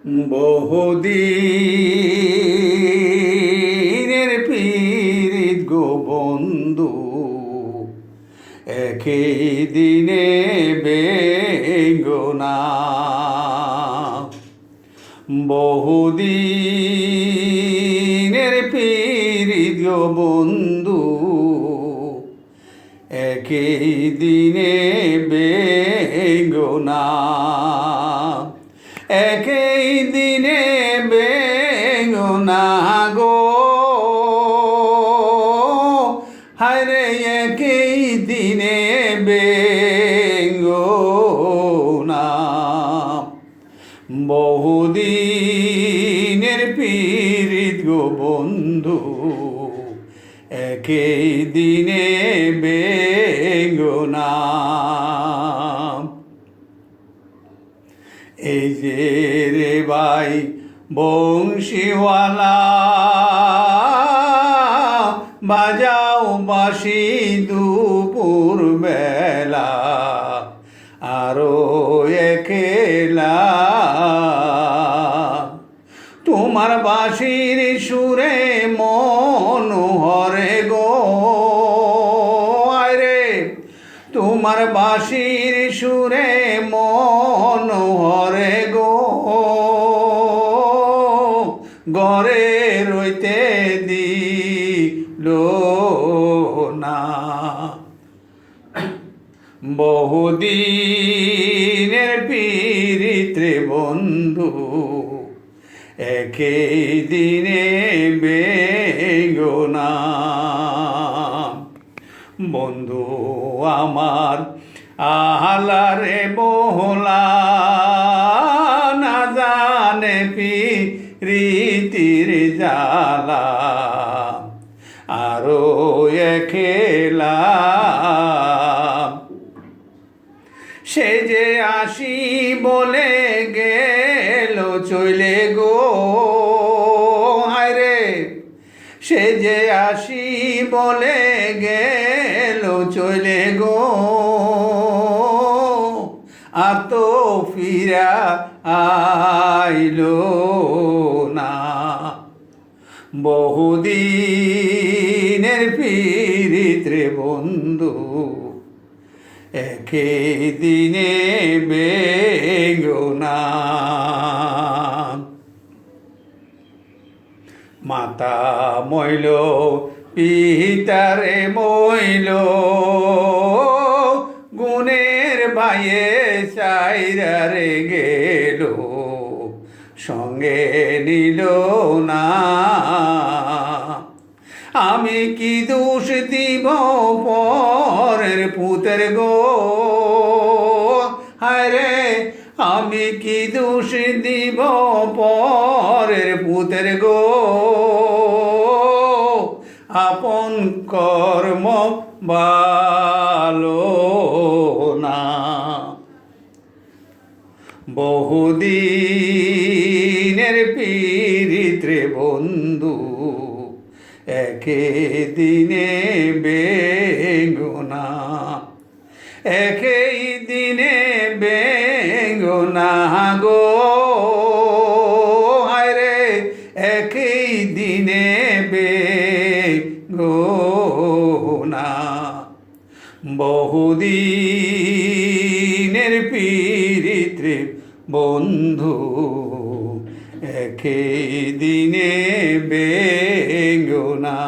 বহুদিনের পীড়িত গো বন্ধু একই দিনে বেঙ্গনা বহুদিনের পীড়িত গো বন্ধু একই দিনে বেঙ্গনা একই দিনে বেঙ্গনা গো হায়রে, একই দিনে বেঙ্গনা বহুদিনের পীড়িত গো বন্ধু, একই দিনে বেঙ্গনা যে রে ভাই বংশীওয়ালা, বাজাও বাসি দুপুর বেলা, আরও একেলা। তোমার বাঁশির সুরে মন হরে গো। তোমার বাঁশির সুরে মন হরে গো। গড়ে রইতে দিল না। বহুদিনের পীড়িত্রে বন্ধু একে দিনে বেগোনা বন্ধু আমার আহালারে বহলা না জানে পি রীতির জালা আরও একেলা সে যে আসি বলে গেল, চলে গো। সে যে আসি বলে গেল, চলে গো। আর তো ফিরা আইলো না। বহুদিনের পীড়িত্রে বন্ধু, একে দিনে বেগোনা মাতা মইল, পিতারে মইল। গুণের বাইয়ে চাইরারে গেল, সঙ্গে নিল না। আমি কি দোষ দিব পরের পুতের গো? হায়রে আমি কি দোষ দিব পরের পুতের গো? আপন কর্ম ভালো না। বহুদিনের পীড়িত্রে বন্ধু, একে দিনে বেগুনা একই দিনে বেগুনা গো। হায়রে, একই দিনে বেগুনা বহুদিনের পিরিত্রে বন্ধু একে দিনে বেঙ্গনা।